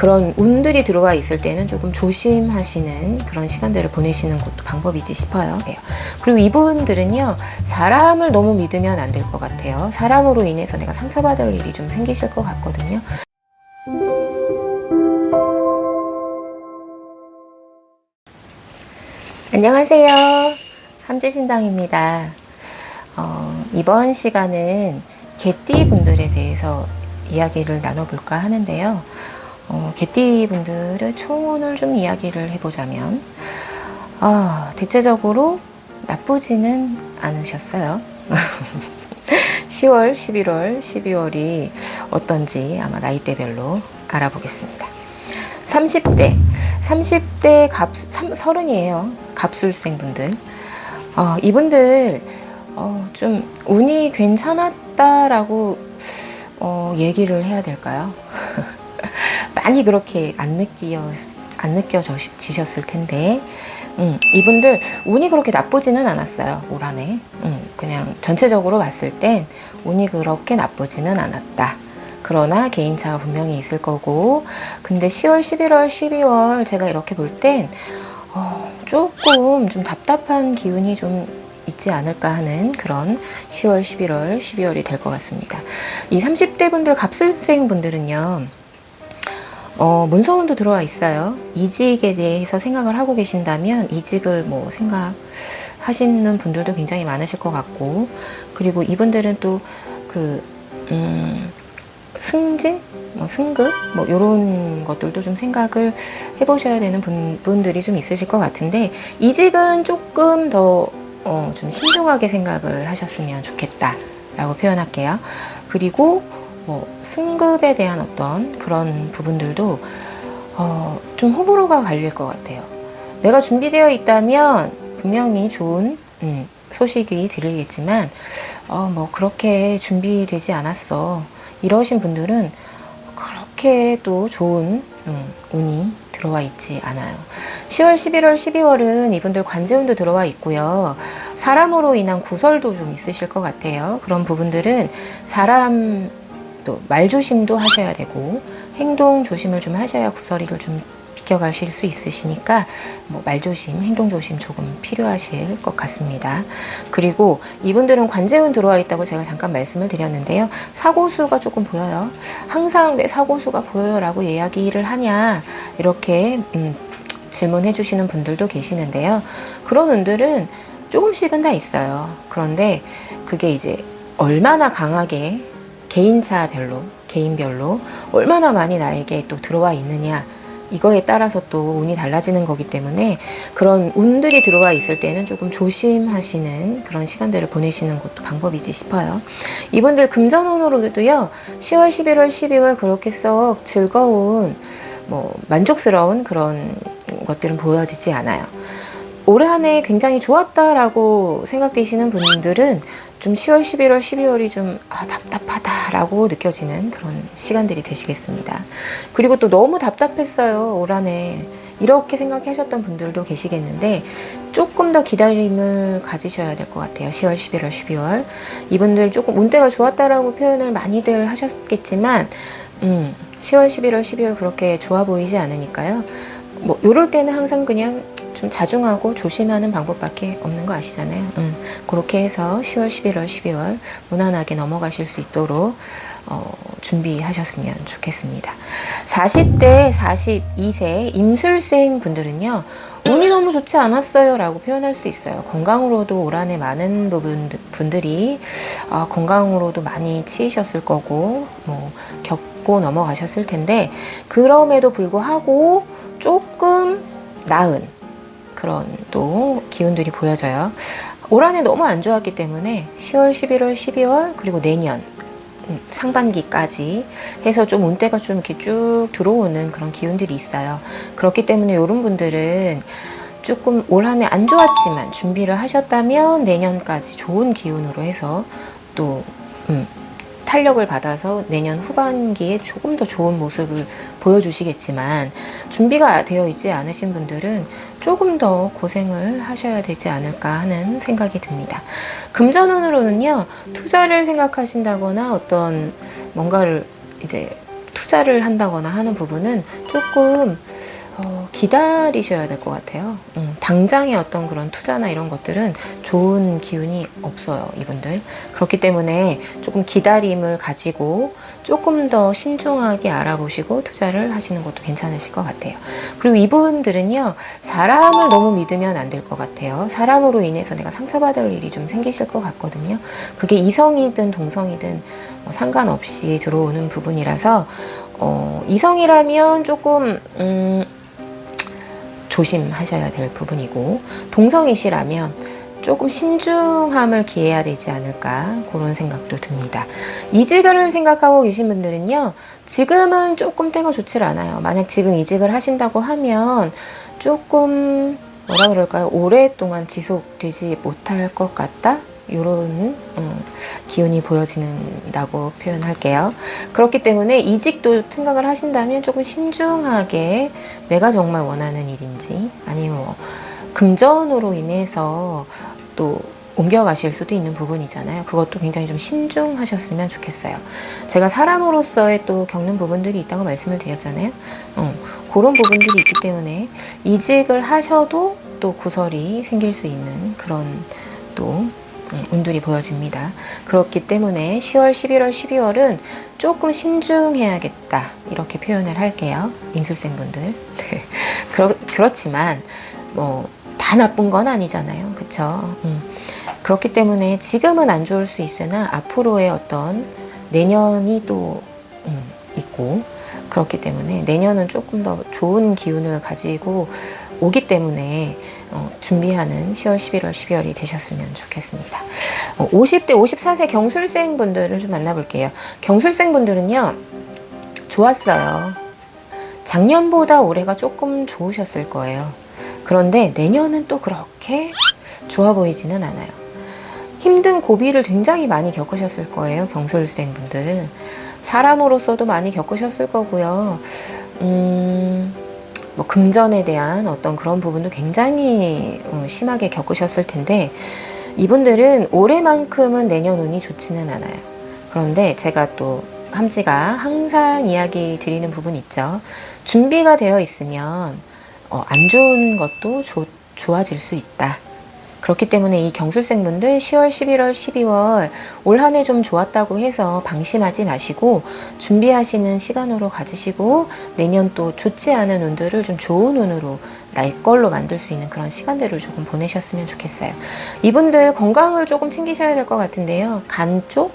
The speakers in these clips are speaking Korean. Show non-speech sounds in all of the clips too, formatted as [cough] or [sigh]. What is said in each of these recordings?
그런 운들이 들어와 있을 때는 조금 조심하시는 그런 시간들을 보내시는 것도 방법이지 싶어요. 네. 그리고 이분들은요, 사람을 너무 믿으면 안 될 것 같아요. 사람으로 인해서 내가 상처받을 일이 좀 생기실 것 같거든요. 안녕하세요. 함재신당입니다. 어, 이번 시간은 개띠 분들에 대해서 이야기를 나눠볼까 하는데요. 어, 개띠 분들의 총혼을 좀 이야기를 해보자면, 아, 대체적으로 나쁘지는 않으셨어요. 10월, 11월, 12월이 어떤지 아마 나이대별로 알아보겠습니다. 30대, 30대 갑, 30이에요. 갑술생 분들. 어, 이분들, 어, 좀 운이 괜찮았다라고, 어, 얘기를 해야 될까요? 많이 그렇게 안 느끼어, 안 느껴지셨을 텐데, 음, 이분들 운이 그렇게 나쁘지는 않았어요. 올 한해. 음, 그냥 전체적으로 봤을 땐 운이 그렇게 나쁘지는 않았다. 그러나 개인차가 분명히 있을 거고, 근데 10월, 11월, 12월 제가 이렇게 볼 땐, 어, 조금 좀 답답한 기운이 좀 있지 않을까 하는 그런 10월, 11월, 12월이 될 것 같습니다. 이 30대 분들, 갑술생 분들은요, 어, 문서운도 들어와 있어요. 이직에 대해서 생각을 하고 계신다면 이직을 뭐 생각하시는 분들도 굉장히 많으실 것 같고, 그리고 이분들은 또 그, 음, 승진, 뭐 승급, 뭐 이런 것들도 좀 생각을 해보셔야 되는 분, 분들이 좀 있으실 것 같은데 이직은 조금 더 어, 좀 신중하게 생각을 하셨으면 좋겠다라고 표현할게요. 그리고 뭐 승급에 대한 어떤 그런 부분들도 어, 좀 호불호가 갈릴 것 같아요. 내가 준비되어 있다면 분명히 좋은 음, 소식이 들리겠지만 어, 뭐 그렇게 준비되지 않았어. 이러신 분들은 그렇게 또 좋은 음, 운이 들어와 있지 않아요. 10월, 11월, 12월은 이분들 관제운도 들어와 있고요. 사람으로 인한 구설도 좀 있으실 것 같아요. 그런 부분들은 사람 또 말조심도 하셔야 되고 행동 조심을 좀 하셔야 구설이를 좀 비켜가실 수 있으시니까 뭐 말조심, 행동조심 조금 필요하실 것 같습니다. 그리고 이분들은 관제운 들어와 있다고 제가 잠깐 말씀을 드렸는데요. 사고수가 조금 보여요. 항상 내 사고수가 보여요 라고 이야기를 하냐 이렇게 음, 질문해 주시는 분들도 계시는데요. 그런 운들은 조금씩은 다 있어요. 그런데 그게 이제 얼마나 강하게 개인차별로, 개인별로 얼마나 많이 나에게 또 들어와 있느냐 이거에 따라서 또 운이 달라지는 거기 때문에 그런 운들이 들어와 있을 때는 조금 조심하시는 그런 시간들을 보내시는 것도 방법이지 싶어요. 이분들 금전운으로도요, 10월, 11월, 12월 그렇게 썩 즐거운, 뭐, 만족스러운 그런 것들은 보여지지 않아요. 올해 한 해 굉장히 좋았다라고 생각되시는 분들은 좀 10월, 11월, 12월이 좀 아, 답답하다라고 느껴지는 그런 시간들이 되시겠습니다. 그리고 또 너무 답답했어요, 올 한 해. 이렇게 생각하셨던 분들도 계시겠는데 조금 더 기다림을 가지셔야 될 것 같아요. 10월, 11월, 12월. 이분들 조금 운때가 좋았다라고 표현을 많이들 하셨겠지만 음, 10월, 11월, 12월 그렇게 좋아 보이지 않으니까요. 뭐 요럴 때는 항상 그냥 좀 자중하고 조심하는 방법밖에 없는 거 아시잖아요. 음, 그렇게 해서 10월, 11월, 12월 무난하게 넘어가실 수 있도록 어, 준비하셨으면 좋겠습니다. 40대, 42세 임술생 분들은요, 운이 너무 좋지 않았어요 라고 표현할 수 있어요. 건강으로도 올 한해 많은 부분, 분들이 어, 건강으로도 많이 치이셨을 거고, 뭐, 겪고 넘어가셨을 텐데, 그럼에도 불구하고 조금 나은 그런 또 기운들이 보여져요. 올 한해 너무 안 좋았기 때문에 10월, 11월, 12월 그리고 내년 음, 상반기까지 해서 좀 운때가 좀 이렇게 쭉 들어오는 그런 기운들이 있어요. 그렇기 때문에 이런 분들은 조금 올 한 해 안 좋았지만 준비를 하셨다면 내년까지 좋은 기운으로 해서 또 음, 탄력을 받아서 내년 후반기에 조금 더 좋은 모습을 보여주시겠지만 준비가 되어 있지 않으신 분들은 조금 더 고생을 하셔야 되지 않을까 하는 생각이 듭니다. 금전운으로는요, 투자를 생각하신다거나 어떤 뭔가를 이제 투자를 한다거나 하는 부분은 조금 어, 기다리셔야 될 것 같아요. 음, 당장의 어떤 그런 투자나 이런 것들은 좋은 기운이 없어요, 이분들. 그렇기 때문에 조금 기다림을 가지고 조금 더 신중하게 알아보시고 투자를 하시는 것도 괜찮으실 것 같아요. 그리고 이분들은요, 사람을 너무 믿으면 안 될 것 같아요. 사람으로 인해서 내가 상처받을 일이 좀 생기실 것 같거든요. 그게 이성이든 동성이든 뭐 상관없이 들어오는 부분이라서, 어, 이성이라면 조금, 음, 조심하셔야 될 부분이고 동성이시라면 조금 신중함을 기해야 되지 않을까 그런 생각도 듭니다. 이직을 생각하고 계신 분들은요 지금은 조금 때가 좋질 않아요. 만약 지금 이직을 하신다고 하면 조금 뭐라 그럴까요? 오랫동안 지속되지 못할 것 같다. 이런 음, 기운이 보여지는다고 표현할게요. 그렇기 때문에 이직도 생각을 하신다면 조금 신중하게 내가 정말 원하는 일인지 아니면 뭐 금전으로 인해서 또 옮겨가실 수도 있는 부분이잖아요. 그것도 굉장히 좀 신중하셨으면 좋겠어요. 제가 사람으로서의 또 겪는 부분들이 있다고 말씀을 드렸잖아요. 어, 그런 부분들이 있기 때문에 이직을 하셔도 또 구설이 생길 수 있는 그런 또 음, 운들이 보여집니다. 그렇기 때문에 10월, 11월, 12월은 조금 신중해야겠다. 이렇게 표현을 할게요. 임술생 분들. [laughs] 그렇, 그렇지만, 뭐, 다 나쁜 건 아니잖아요. 그쵸? 음. 그렇기 때문에 지금은 안 좋을 수 있으나 앞으로의 어떤 내년이 또 음, 있고, 그렇기 때문에 내년은 조금 더 좋은 기운을 가지고 오기 때문에 어, 준비하는 10월, 11월, 12월이 되셨으면 좋겠습니다. 어, 50대, 54세 경술생 분들을 좀 만나볼게요. 경술생 분들은요, 좋았어요. 작년보다 올해가 조금 좋으셨을 거예요. 그런데 내년은 또 그렇게 좋아 보이지는 않아요. 힘든 고비를 굉장히 많이 겪으셨을 거예요, 경술생 분들. 사람으로서도 많이 겪으셨을 거고요. 음, 뭐 금전에 대한 어떤 그런 부분도 굉장히 어, 심하게 겪으셨을 텐데 이분들은 올해만큼은 내년 운이 좋지는 않아요. 그런데 제가 또 함지가 항상 이야기 드리는 부분 있죠. 준비가 되어 있으면 어, 안 좋은 것도 조, 좋아질 수 있다. 그렇기 때문에 이 경술생분들 10월, 11월, 12월 올 한 해 좀 좋았다고 해서 방심하지 마시고 준비하시는 시간으로 가지시고 내년 또 좋지 않은 운들을 좀 좋은 운으로 날 걸로 만들 수 있는 그런 시간들을 조금 보내셨으면 좋겠어요. 이분들 건강을 조금 챙기셔야 될 것 같은데요. 간 쪽,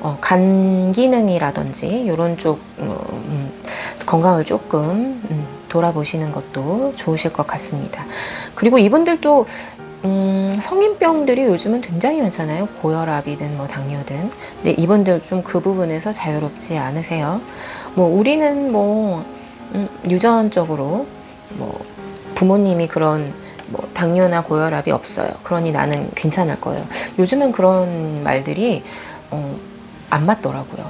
어, 간 기능이라든지 이런 쪽 어, 음, 건강을 조금 음, 돌아보시는 것도 좋으실 것 같습니다. 그리고 이분들도 음, 성인병들이 요즘은 굉장히 많잖아요. 고혈압이든 뭐 당뇨든. 근데 이분들 좀 그 부분에서 자유롭지 않으세요. 뭐 우리는 뭐 음, 유전적으로 뭐 부모님이 그런 뭐 당뇨나 고혈압이 없어요. 그러니 나는 괜찮을 거예요. 요즘은 그런 말들이 어, 안 맞더라고요.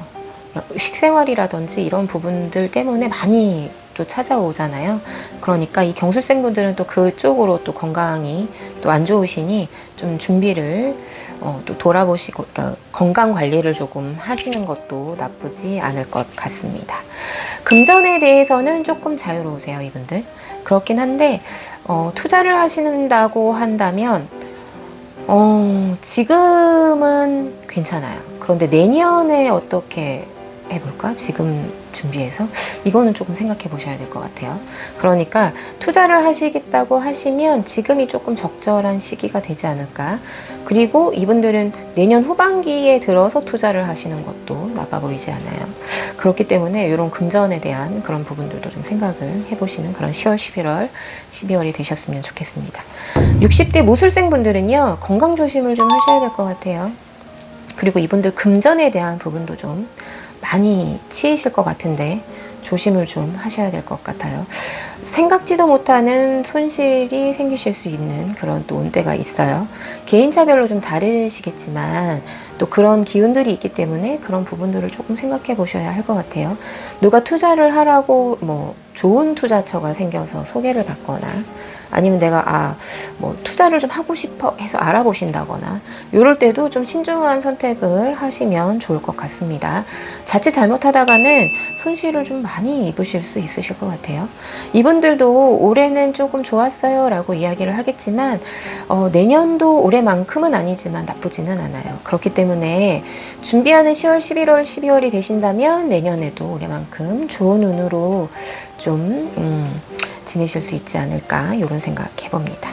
식생활이라든지 이런 부분들 때문에 많이 또 찾아오잖아요. 그러니까 이 경술생분들은 또 그쪽으로 또 건강이 또 안 좋으시니 좀 준비를 어, 또 돌아보시고 그러니까 건강 관리를 조금 하시는 것도 나쁘지 않을 것 같습니다. 금전에 대해서는 조금 자유로우세요, 이분들. 그렇긴 한데 어, 투자를 하신다고 한다면 어, 지금은 괜찮아요. 그런데 내년에 어떻게 해볼까? 지금 준비해서 이거는 조금 생각해 보셔야 될 것 같아요. 그러니까 투자를 하시겠다고 하시면 지금이 조금 적절한 시기가 되지 않을까. 그리고 이분들은 내년 후반기에 들어서 투자를 하시는 것도 나빠 보이지 않아요. 그렇기 때문에 이런 금전에 대한 그런 부분들도 좀 생각을 해보시는 그런 10월, 11월, 12월이 되셨으면 좋겠습니다. 60대 모술생 분들은요 건강 조심을 좀 하셔야 될 것 같아요. 그리고 이분들 금전에 대한 부분도 좀 많이 치이실 것 같은데 조심을 좀 하셔야 될 것 같아요. 생각지도 못하는 손실이 생기실 수 있는 그런 또 운대가 있어요. 개인차별로 좀 다르시겠지만 또 그런 기운들이 있기 때문에 그런 부분들을 조금 생각해 보셔야 할 것 같아요. 누가 투자를 하라고 뭐 좋은 투자처가 생겨서 소개를 받거나 아니면 내가 아 뭐 투자를 좀 하고 싶어 해서 알아보신다거나 이럴 때도 좀 신중한 선택을 하시면 좋을 것 같습니다. 자칫 잘못하다가는 손실을 좀 많이 입으실 수 있으실 것 같아요. 이분들도 올해는 조금 좋았어요 라고 이야기를 하겠지만 어, 내년도 올해만큼은 아니지만 나쁘지는 않아요. 그렇기 때문에 준비하는 10월, 11월, 12월이 되신다면 내년에도 올해만큼 좋은 운으로 좀 음, 지내실 수 있지 않을까 이런 생각 해봅니다.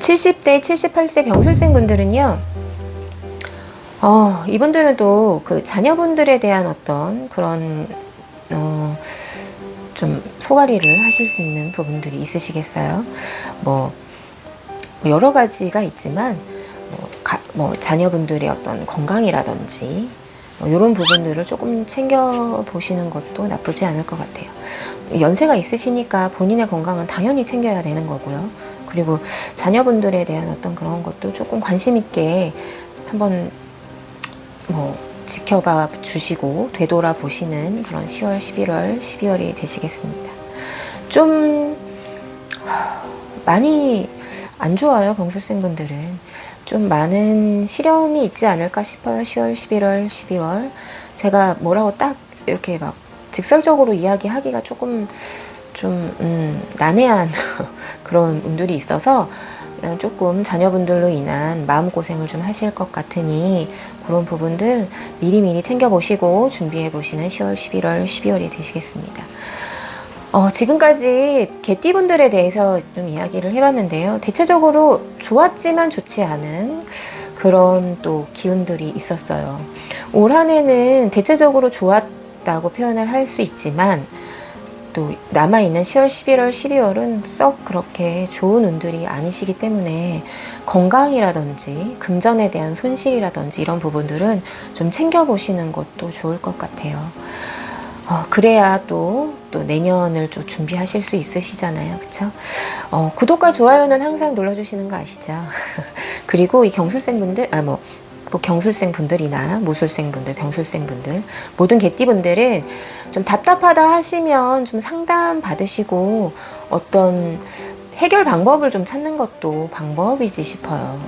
70대, 78세 병술생 분들은요. 어, 이분들은 또 그 자녀분들에 대한 어떤 그런 어, 좀 소가리를 하실 수 있는 부분들이 있으시겠어요. 뭐, 뭐 여러 가지가 있지만 뭐, 가- 뭐 자녀분들의 어떤 건강이라든지 뭐 이런 부분들을 조금 챙겨 보시는 것도 나쁘지 않을 것 같아요. 연세가 있으시니까 본인의 건강은 당연히 챙겨야 되는 거고요. 그리고 자녀분들에 대한 어떤 그런 것도 조금 관심 있게 한번 뭐 지켜봐 주시고 되돌아 보시는 그런 10월, 11월, 12월이 되시겠습니다. 좀 하, 많이 안 좋아요, 병술생분들은. 좀 많은 시련이 있지 않을까 싶어요. 10월, 11월, 12월. 제가 뭐라고 딱 이렇게 막 직설적으로 이야기하기가 조금 좀 음, 난해한 [laughs] 그런 운들이 있어서 어, 조금 자녀분들로 인한 마음고생을 좀 하실 것 같으니 그런 부분들 미리미리 챙겨보시고 준비해보시는 10월, 11월, 12월이 되시겠습니다. 어, 지금까지 개띠분들에 대해서 좀 이야기를 해봤는데요. 대체적으로 좋았지만 좋지 않은 그런 또 기운들이 있었어요. 올 한 해는 대체적으로 좋았 다고 표현을 할 수 있지만 또 남아있는 10월, 11월, 12월은 썩 그렇게 좋은 운들이 아니시기 때문에 건강이라든지 금전에 대한 손실이라든지 이런 부분들은 좀 챙겨보시는 것도 좋을 것 같아요. 어, 그래야 또, 또 내년을 좀 준비하실 수 있으시잖아요. 그쵸? 어, 구독과 좋아요는 항상 눌러주시는 거 아시죠? [laughs] 그리고 이 경술생 분들, 아, 뭐, 뭐 경술생 분들이나 무술생 분들, 병술생 분들, 모든 개띠 분들은 좀 답답하다 하시면 좀 상담 받으시고 어떤 해결 방법을 좀 찾는 것도 방법이지 싶어요.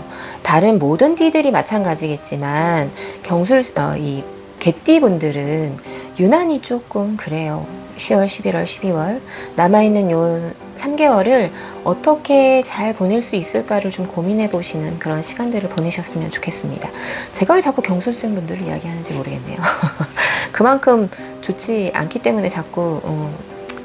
다른 모든 띠들이 마찬가지겠지만 경술, 어, 이 개띠 분들은 유난히 조금 그래요. 10월, 11월, 12월 남아 있는 요 3개월을 어떻게 잘 보낼 수 있을까를 좀 고민해 보시는 그런 시간들을 보내셨으면 좋겠습니다. 제가 왜 자꾸 경술생 분들을 이야기하는지 모르겠네요. [laughs] 그만큼 좋지 않기 때문에 자꾸 음,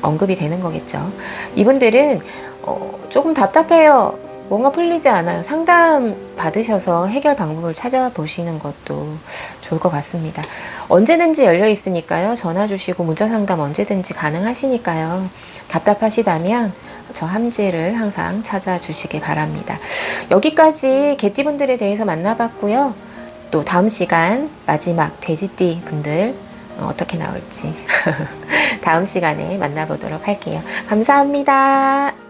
언급이 되는 거겠죠. 이분들은 어, 조금 답답해요. 뭔가 풀리지 않아요. 상담 받으셔서 해결 방법을 찾아보시는 것도 좋을 것 같습니다. 언제든지 열려 있으니까요. 전화 주시고 문자 상담 언제든지 가능하시니까요. 답답하시다면 저 함지를 항상 찾아주시기 바랍니다. 여기까지 개띠분들에 대해서 만나봤고요. 또 다음 시간 마지막 돼지띠 분들 어, 어떻게 나올지 [laughs] 다음 시간에 만나보도록 할게요. 감사합니다.